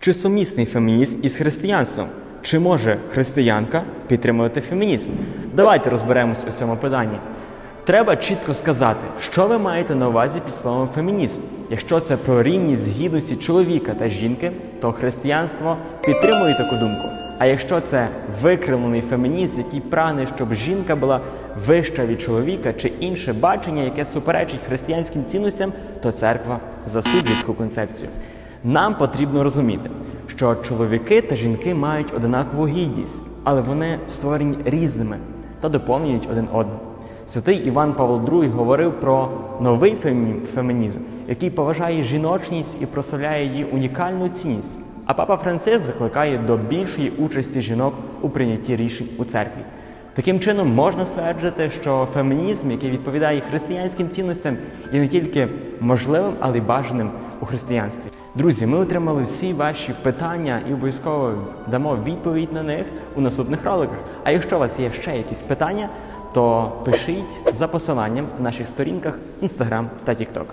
Чи сумісний фемінізм із християнством? Чи може християнка підтримувати фемінізм? Давайте розберемось у цьому питанні. Треба чітко сказати, що ви маєте на увазі під словом фемінізм. Якщо це про рівність гідності чоловіка та жінки, то християнство підтримує таку думку. А якщо це викривлений фемінізм, який прагне, щоб жінка була вища від чоловіка, чи інше бачення, яке суперечить християнським цінностям, то церква засуджує таку концепцію. Нам потрібно розуміти, що чоловіки та жінки мають однакову гідність, але вони створені різними та доповнюють один одного. Святий Іван Павло II говорив про новий фемі- фемінізм, який поважає жіночність і прославляє її унікальну цінність. А папа Франциск закликає до більшої участі жінок у прийнятті рішень у церкві. Таким чином можна стверджувати, що фемінізм, який відповідає християнським цінностям, є не тільки можливим, але й бажаним у християнстві. Друзі, ми отримали всі ваші питання і обов'язково дамо відповідь на них у наступних роликах. А якщо у вас є ще якісь питання, то пишіть за посиланням на наших сторінках Instagram та TikTok.